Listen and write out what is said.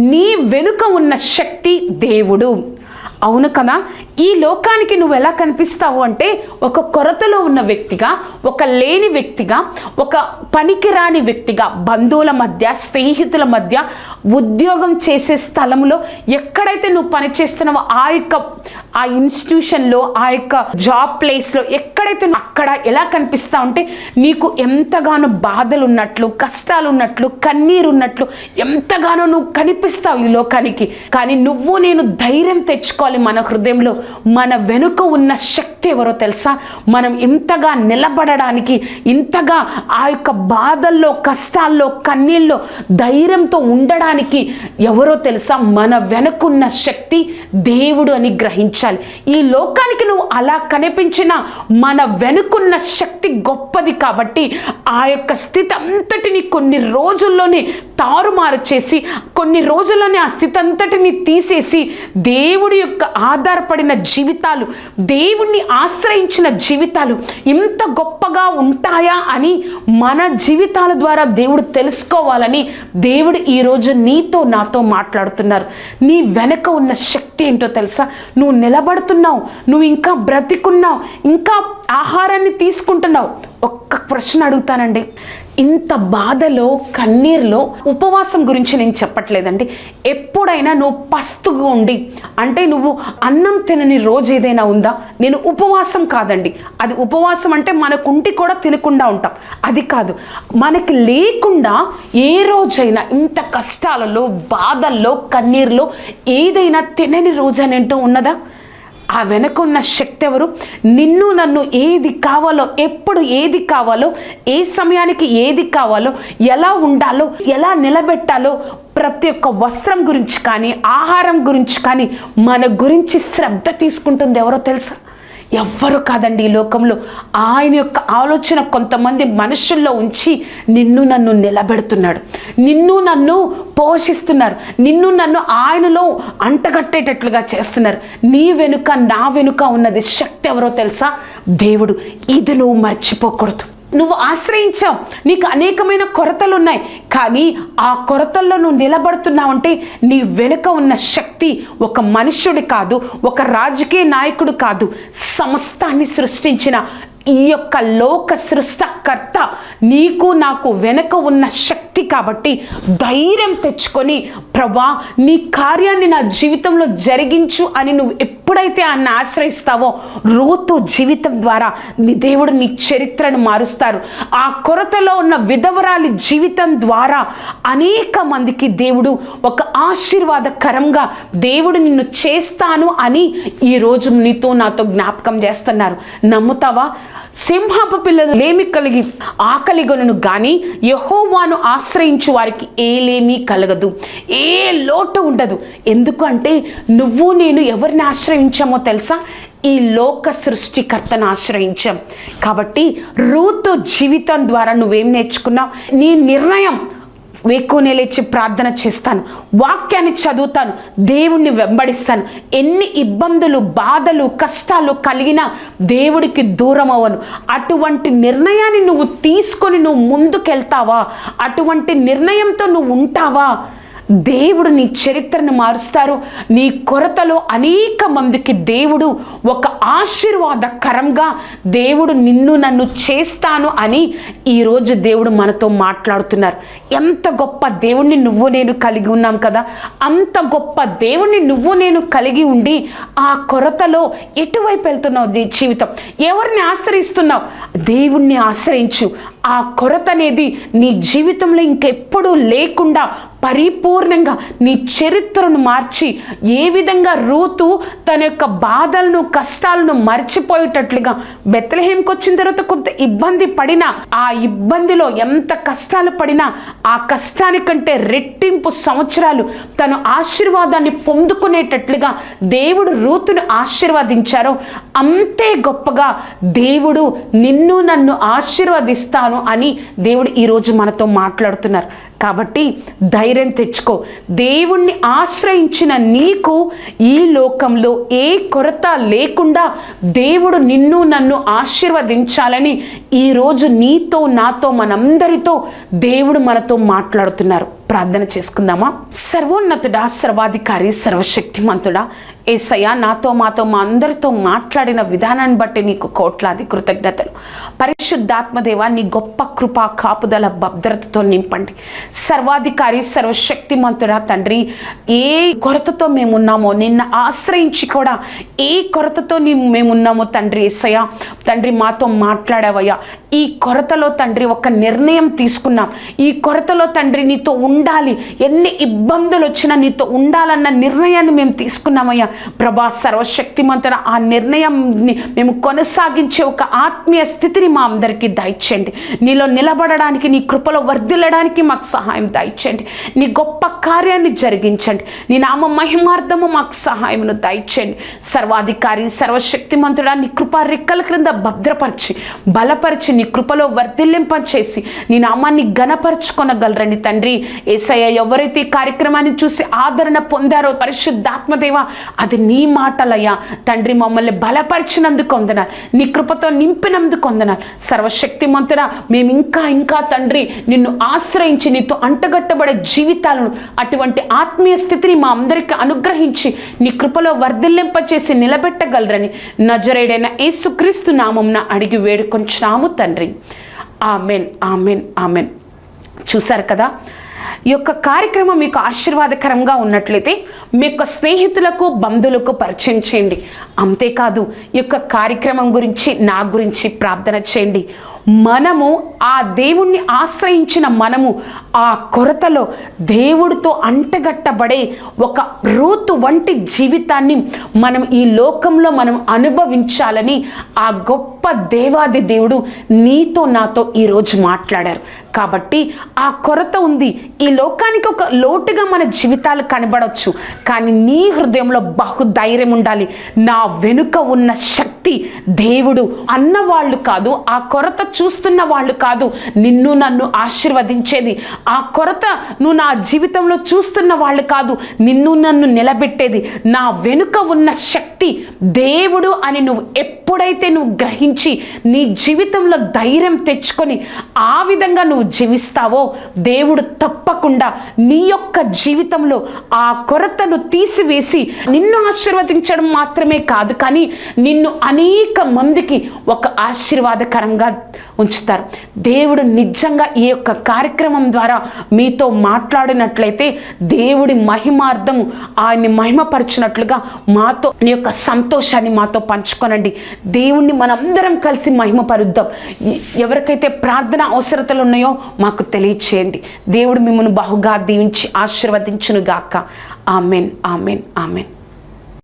నీ వెనుక ఉన్న శక్తి దేవుడు. అవును కదా? ఈ లోకానికి నువ్వు ఎలా కనిపిస్తావు అంటే ఒక కొరతలో ఉన్న వ్యక్తిగా ఒక లేని వ్యక్తిగా ఒక పనికిరాని వ్యక్తిగా బంధువుల మధ్య స్నేహితుల మధ్య ఉద్యోగం చేసే స్థలంలో ఎక్కడైతే నువ్వు పనిచేస్తున్నావో ఆ యొక్క ఆ ఇన్స్టిట్యూషన్లో ఆ యొక్క జాబ్ ప్లేస్లో ఎక్కడైతే నువ్వు అక్కడ ఎలా కనిపిస్తా ఉంటే నీకు ఎంతగానో బాధలు ఉన్నట్లు కష్టాలు ఉన్నట్లు కన్నీరు ఉన్నట్లు ఎంతగానో నువ్వు కనిపిస్తావు ఈ లోకానికి. కానీ నువ్వు నేను ధైర్యం తెచ్చుకోవాలి మన హృదయంలో. మన వెనుక ఉన్న శక్తి ఎవరో తెలుసా? మనం ఇంతగా నిలబడడానికి ఇంతగా ఆ యొక్క బాధల్లో కష్టాల్లో కన్నీళ్ళలో ధైర్యంతో ఉండడానికి ఎవరో తెలుసా? మన వెనుకున్న శక్తి దేవుడు అని గ్రహించాలి. ఈ లోకానికి నువ్వు అలా కనిపించిన మన వెనుకున్న శక్తి గొప్పది కాబట్టి ఆ యొక్క స్థితి అంతటిని కొన్ని రోజుల్లోనే తారుమారు చేసి కొన్ని రోజుల్లోనే ఆ స్థితి అంతటిని తీసేసి దేవుడి యొక్క ఆధారపడిన జీవితాలు దేవుణ్ణి ఆశ్రయించిన జీవితాలు ఇంత గొప్పగా ఉంటాయా అని మన జీవితాల ద్వారా దేవుడు తెలుసుకోవాలని దేవుడు ఈరోజు నీతో నాతో మాట్లాడుతున్నారు. నీ వెనక ఉన్న శక్తి ఏంటో తెలుసా? నువ్వు నిలబడుతున్నావు నువ్వు ఇంకా బ్రతికున్నావు ఇంకా ఆహారాన్ని తీసుకుంటున్నావు. ఒక్క ప్రశ్న అడుగుతానండి. ఇంత బాధలో కన్నీరులో ఉపవాసం గురించి నేను చెప్పట్లేదండి. ఎప్పుడైనా నువ్వు పస్తుగా ఉండి అంటే నువ్వు అన్నం తినని రోజు ఏదైనా ఉందా? నేను ఉపవాసం కాదండి. అది ఉపవాసం అంటే మనకుంటి కూడా తినకుండా ఉంటాం. అది కాదు. మనకి లేకుండా ఏ రోజైనా ఇంత కష్టాలలో బాధల్లో కన్నీరులో ఏదైనా తినని రోజు అనేంటూ ఉన్నదా? ఆ వెనక ఉన్న శక్తి ఎవరు నిన్ను నన్ను ఏది కావాలో ఎప్పుడు ఏది కావాలో ఏ సమయానికి ఏది కావాలో ఎలా ఉండాలో ఎలా నిలబెట్టాలో ప్రతి ఒక్క వస్త్రం గురించి కానీ ఆహారం గురించి కానీ మన గురించి శ్రద్ధ తీసుకుంటుంది ఎవరో తెలుసా? ఎవ్వరు కాదండి ఈ లోకంలో. ఆయన యొక్క ఆలోచన కొంతమంది మనుషుల్లో ఉంచి నిన్ను నన్ను నిలబెడుతున్నాడు. నిన్ను నన్ను పోషిస్తున్నారు. నిన్ను నన్ను ఆయనలో అంటగట్టేటట్లుగా చేస్తున్నారు. నీ వెనుక నా వెనుక ఉన్నది శక్తి ఎవరో తెలుసా? దేవుడు. ఇది నువ్వు మర్చిపోకూడదు. నువ్వు ఆశ్రయించావు. నీకు అనేకమైన కొరతలు ఉన్నాయి కానీ ఆ కొరతల్లో నువ్వు నిలబడుతున్నావంటే నీ వెనుక ఉన్న శక్తి ఒక మనుష్యుడు కాదు ఒక రాజకీయ నాయకుడు కాదు. సమస్తాన్ని సృష్టించిన ఈ యొక్క లోక సృష్టకర్త నీకు నాకు వెనుక ఉన్న శక్తి కాబట్టి ధైర్యం తెచ్చుకొని ప్రభా నీ కార్యాన్ని నా జీవితంలో జరిగించు అని నువ్వు ఎప్పుడైతే ఆయన ఆశ్రయిస్తావో రోతు జీవితం ద్వారా నీ దేవుడు నీ చరిత్రను మారుస్తారు. ఆ కొరతలో ఉన్న విధవరాలి జీవితం ద్వారా అనేక మందికి దేవుడు ఒక ఆశీర్వాదకరంగా దేవుడు నిన్ను చేస్తాను అని ఈరోజు నీతో నాతో జ్ఞాపకం చేస్తున్నారు. నమ్ముతావా? సింహపు పిల్లలు లేమి కలిగి ఆకలిగొనను గాని యహోవాను ఆశ్రయించు వారికి ఏలేమీ కలగదు. ఏ లోటు ఉండదు. ఎందుకు అంటే నువ్వు నేను ఎవరిని ఆశ్రయించామో తెలుసా? ఈ లోక సృష్టికర్తను ఆశ్రయించాం. కాబట్టి రూతు జీవితం ద్వారా నువ్వేం నేర్చుకున్నావు? నీ నిర్ణయం వేకునే లేచి ప్రార్థన చేస్తాను వాక్యాన్ని చదువుతాను దేవుణ్ణి వెంబడిస్తాను. ఎన్ని ఇబ్బందులు బాధలు కష్టాలు కలిగినా దేవుడికి దూరం అవ్వను అటువంటి నిర్ణయాన్ని నువ్వు తీసుకొని నువ్వు ముందుకెళ్తావా? అటువంటి నిర్ణయంతో నువ్వు ఉంటావా? దేవుడు నీ చరిత్రను మారుస్తారు. నీ కొరతలో అనేక మందికి దేవుడు ఒక ఆశీర్వాదకరంగా దేవుడు నిన్ను నన్ను చేస్తాను అని ఈరోజు దేవుడు మనతో మాట్లాడుతున్నారు. ఎంత గొప్ప దేవుణ్ణి నువ్వు నేను కలిగి ఉన్నాం కదా. అంత గొప్ప దేవుణ్ణి నువ్వు నేను కలిగి ఉండి ఆ కొరతలో ఎటువైపు వెళ్తున్నావు నీ జీవితం? ఎవరిని ఆశ్రయిస్తున్నావు? దేవుణ్ణి ఆశ్రయించు. ఆ కొరత అనేది నీ జీవితంలో ఇంకెప్పుడూ లేకుండా పరిపూర్ణంగా నీ చరిత్రను మార్చి ఏ విధంగా రూతు తన యొక్క బాధలను కష్టాలను మర్చిపోయేటట్లుగా బెత్తలహేంకి వచ్చిన తర్వాత కొంత ఇబ్బంది పడినా ఆ ఇబ్బందిలో ఎంత కష్టాలు పడినా ఆ కష్టానికంటే రెట్టింపు సంవత్సరాలు తను ఆశీర్వాదాన్ని పొందుకునేటట్లుగా దేవుడు రూతును ఆశీర్వదించారో. అంతే గొప్పగా దేవుడు నిన్ను నన్ను ఆశీర్వదిస్తాను అని దేవుడు ఈరోజు మనతో మాట్లాడుతున్నారు. కాబట్టి ధైర్యం తెచ్చుకో. దేవుణ్ణి ఆశ్రయించిన నీకు ఈ లోకంలో ఏ కొరత లేకుండా దేవుడు నిన్ను నన్ను ఆశీర్వదించాలని ఈరోజు నీతో నాతో మనందరితో దేవుడు మనతో మాట్లాడుతున్నారు. ప్రార్థన చేసుకుందామా? సర్వోన్నతుడా సర్వాధికారి సర్వశక్తిమంతుడా ఏసయ్య నాతో మాతో మా అందరితో మాట్లాడిన విధానాన్ని బట్టి నీకు కోట్లాది కృతజ్ఞతలు. పరిశుద్ధాత్మదేవ నీ గొప్ప కృపా కాపుదల భద్రతతో నింపండి. సర్వాధికారి సర్వశక్తిమంతుడా తండ్రి ఏ కొరతతో మేమున్నామో నిన్న ఆశ్రయించి కూడా ఏ కొరతతో నీ మేమున్నామో తండ్రి ఏసయ్య తండ్రి మాతో మాట్లాడావయ్యా. ఈ కొరతలో తండ్రి ఒక నిర్ణయం తీసుకున్నాం. ఈ కొరతలో తండ్రి నీతో ఉండాలి. ఎన్ని ఇబ్బందులు వచ్చినా నీతో ఉండాలన్న నిర్ణయాన్ని మేము తీసుకున్నామయ్యా. ప్రభా సర్వశక్తిమంతున ఆ నిర్ణయం మేము కొనసాగించే ఒక ఆత్మీయ స్థితిని మా అందరికీ దయచేయండి. నీలో నిలబడడానికి నీ కృపలో వర్ధిల్లడానికి మాకు సహాయం దయచేయండి. నీ గొప్ప కార్యాన్ని జరిగించండి. నీ నామ మహిమార్థము మాకు సహాయమును దయచేయండి. సర్వాధికారి సర్వశక్తిమంతుడా నీ కృపా రెక్కల క్రింద భద్రపరిచి బలపరిచి నీ కృపలో వర్ధిల్లింపచేసి నీ నామాన్ని గణపరుచుకొనగలరని తండ్రి ఏసయ్య ఎవరైతే ఈ కార్యక్రమాన్ని చూసి ఆదరణ పొందారో పరిశుద్ధాత్మదేవ అది నీ మాటలయ్యా. తండ్రి మమ్మల్ని బలపరిచినందుకు వందన నీ కృపతో నింపినందుకు వందన సర్వశక్తిమంతున మేము ఇంకా ఇంకా తండ్రి నిన్ను ఆశ్రయించి నీతో అంటగట్టబడే జీవితాలను అటువంటి ఆత్మీయ స్థితిని మా అందరికీ అనుగ్రహించి నీ కృపలో వర్ధిల్లింపచేసి నిలబెట్టగలరని నజరేడైన యేసుక్రీస్తు నామంన అడిగి వేడుకొంచున్నాము తండ్రి. Amen amen amen. చూశారు కదా? ఈ యొక్క కార్యక్రమం మీకు ఆశీర్వాదకరంగా ఉన్నట్లయితే మీ యొక్క స్నేహితులకు బంధువులకు పరిచయం చేయండి. అంతేకాదు ఈ యొక్క కార్యక్రమం గురించి నా గురించి ప్రార్థన చేయండి. మనము ఆ దేవుణ్ణి ఆశ్రయించిన మనము ఆ కొరతలో దేవుడితో అంటగట్టబడే ఒక రూతు వంటి జీవితాన్ని మనం ఈ లోకంలో మనం అనుభవించాలని ఆ గొప్ప దేవాది దేవుడు నీతో నాతో ఈరోజు మాట్లాడారు. కాబట్టి ఆ కొరత ఉంది. ఈ లోకానికి ఒక లోటుగా మన జీవితాలు కనబడవచ్చు కానీ నీ హృదయంలో బహుధైర్యం ఉండాలి. నా వెనుక ఉన్న శక్తి దేవుడు అన్న వాళ్ళు కాదు ఆ కొరత చూస్తున్న వాళ్ళు కాదు నిన్ను నన్ను ఆశీర్వదించేది. ఆ కొరత నువ్వు నా జీవితంలో చూస్తున్న వాళ్ళు కాదు నిన్ను నన్ను నిలబెట్టేది. నా వెనుక ఉన్న శక్తి దేవుడు అని నువ్వు ఎప్పుడైతే నువ్వు గ్రహించి నీ జీవితంలో ధైర్యం తెచ్చుకొని ఆ విధంగా నువ్వు జీవిస్తావో దేవుడు తప్పకుండా నీ యొక్క జీవితంలో ఆ కొరతను తీసివేసి నిన్ను ఆశీర్వదించడం మాత్రమే కాదు కానీ నిన్ను అనేక మందికి ఒక ఆశీర్వాదకరంగా ఉంచుతారు. దేవుడు నిజంగా ఈ యొక్క కార్యక్రమం ద్వారా మీతో మాట్లాడినట్లయితే దేవుడి మహిమార్థము ఆయన్ని మహిమపరచినట్లుగా మాతో నీ యొక్క సంతోషాన్ని మాతో పంచుకోనండి. దేవుణ్ణి మనందరం కలిసి మహిమపరుద్దాం. ఎవరికైతే ప్రార్థన అవసరతలు ఉన్నాయో మాకు తెలియచేయండి. దేవుడు మిమ్మల్ని బహుగా దీవించి ఆశీర్వదించునుగాక. Amen amen amen.